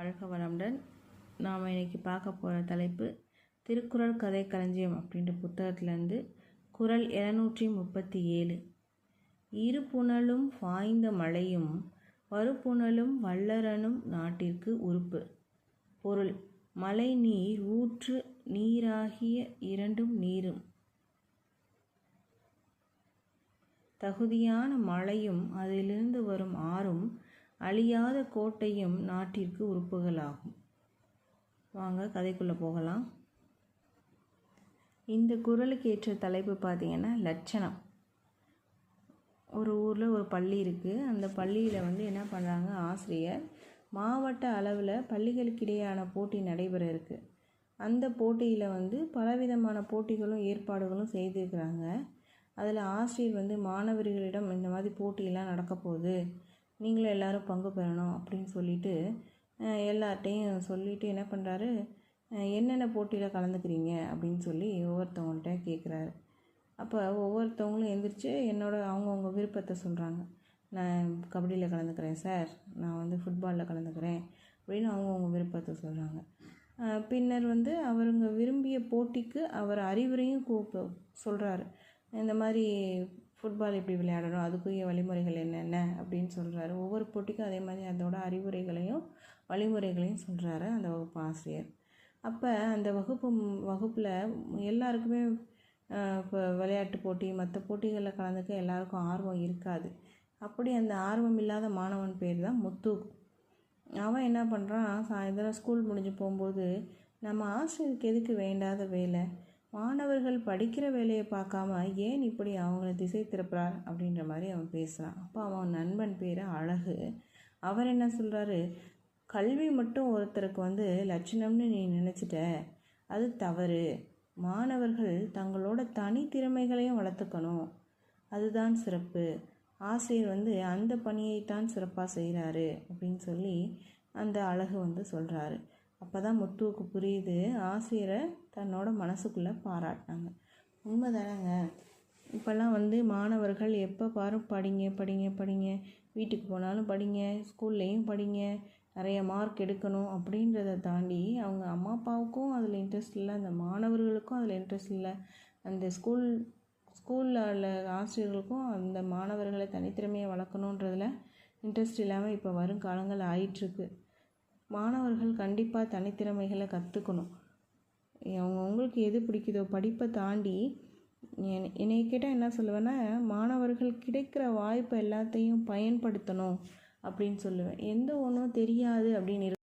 வாழ்க வளமுடன் நாம் இன்னைக்கு பார்க்க போகிற தலைப்பு திருக்குறள் கதை களஞ்சியம் அப்படின்ற புத்தகத்திலேருந்து குறள் எழுநூற்றி முப்பத்தி ஏழு. இரு புனலும் பாய்ந்த மழையும் வறுப்புணலும் வல்லரனும் நாட்டிற்கு உறுப்பு. பொருள் மழை நீர் ஊற்று நீராகிய இரண்டும் நீரும். தகுதியான மழையும் அதிலிருந்து வரும் ஆறும் அழியாத கோட்டையும் நாட்டிற்கு உறுப்புகளாகும். வாங்க கதைக்குள்ளே போகலாம். இந்த குரலுக்கு ஏற்ற தலைப்பு பார்த்தீங்கன்னா லட்சணம். ஒரு ஊரில் ஒரு பள்ளி இருக்குது அந்த பள்ளியில் வந்து என்ன பண்ணுறாங்க ஆசிரியர்? மாவட்ட அளவில் பள்ளிகளுக்கிடையான போட்டி நடைபெற இருக்குது அந்த போட்டியில் வந்து பலவிதமான போட்டிகளும் ஏற்பாடுகளும் செய்திருக்கிறாங்க. அதில் ஆசிரியர் வந்து மாணவர்களிடம் இந்த மாதிரி போட்டியெல்லாம் நடக்க போகுது. நீங்களும் எல்லோரும் பங்கு பெறணும் அப்படின்னு சொல்லிட்டு எல்லார்ட்டையும் சொல்லிவிட்டு என்ன பண்ணுறாரு என்னென்ன போட்டியில் கலந்துக்கிறீங்க? அப்படின்னு சொல்லி ஒவ்வொருத்தவங்கள்ட்ட கேட்குறாரு அப்போ ஒவ்வொருத்தவங்களும் எந்திரிச்சு என்னோட அவங்கவுங்க விருப்பத்தை சொல்கிறாங்க நான் கபடியில் கலந்துக்கிறேன் சார். நான் வந்து ஃபுட்பாலில் கலந்துக்கிறேன் அப்படின்னு அவங்கவுங்க விருப்பத்தை சொல்கிறாங்க பின்னர் வந்து அவருங்க விரும்பிய போட்டிக்கு அவர் அறிவுரையும் கூப்ப சொல்கிறாரு இந்த மாதிரி ஃபுட்பால் எப்படி விளையாடணும்? அதுக்குரிய வழிமுறைகள் என்னென்ன? அப்படின்னு சொல்கிறாரு ஒவ்வொரு போட்டிக்கும் அதே மாதிரி அதோட அறிவுரைகளையும் வழிமுறைகளையும் சொல்கிறாரு அந்த வகுப்பு ஆசிரியர். அப்போ அந்த வகுப்பு வகுப்பில் எல்லாருக்குமே இப்போ விளையாட்டு போட்டி மற்ற போட்டிகளில் கலந்துக்க எல்லாருக்கும் ஆர்வம் இருக்காது. அப்படி அந்த ஆர்வம் இல்லாத மாணவன் பேர் தான் முத்து. அவன் என்ன பண்ணுறான் சாயந்தரம் ஸ்கூல் முடிஞ்சு போகும்போது நம்ம ஆசிரியருக்கு எதுக்கு வேண்டாத வேலை? மாணவர்கள் படிக்கிற வேலையை பார்க்காம ஏன் இப்படி அவங்கள திசை திருப்புறார் அப்படின்ற மாதிரி அவன் பேசுகிறான் அப்போ அவன் நண்பன் பேர் அழகு. அவர் என்ன சொல்கிறாரு கல்வி மட்டும் ஒருத்தருக்கு வந்து லட்சணம்னு நீ நினச்சிட்ட அது தவறு. மாணவர்கள் தங்களோட தனித்திறமைகளையும் வளர்த்துக்கணும். அதுதான் சிறப்பு. ஆசிரியர் வந்து அந்த பணியைத்தான் சிறப்பாக செய்கிறாரு அப்படின்னு சொல்லி அந்த அழகு வந்து சொல்கிறாரு அப்போ தான் முத்துவுக்கு புரியுது. ஆசிரியரை தன்னோட மனசுக்குள்ளே பாராட்டினாங்க. உண்மை தானேங்க இப்போல்லாம் வந்து மாணவர்கள் எப்போ பாரு படிங்க படிங்க படிங்க. வீட்டுக்கு போனாலும் படிங்க ஸ்கூல்லேயும் படிங்க. நிறைய மார்க் எடுக்கணும் அப்படின்றத தாண்டி அவங்க அம்மா அப்பாவுக்கும் அதில் இன்ட்ரெஸ்ட் இல்லை அந்த மாணவர்களுக்கும் அதில் இன்ட்ரெஸ்ட் இல்லை. அந்த ஸ்கூல் ஸ்கூலில் உள்ள ஆசிரியர்களுக்கும் அந்த மாணவர்களை தனித்திறமையை வளர்க்கணுன்றதில் இன்ட்ரெஸ்ட் இல்லாமல் இப்போ வரும் காலங்கள் ஆயிட்டுருக்கு. மாணவர்கள் கண்டிப்பாக தனித்திறமைகளை கற்றுக்கணும் அவங்க உங்களுக்கு எது பிடிக்குதோ படிப்பை தாண்டி என்னை கேட்டால் என்ன சொல்லுவேன்னா மாணவர்கள் கிடைக்கிற வாய்ப்பு எல்லாத்தையும் பயன்படுத்தணும் அப்படின்னு சொல்லுவேன். எந்த ஒன்றும் தெரியாது அப்படின்னு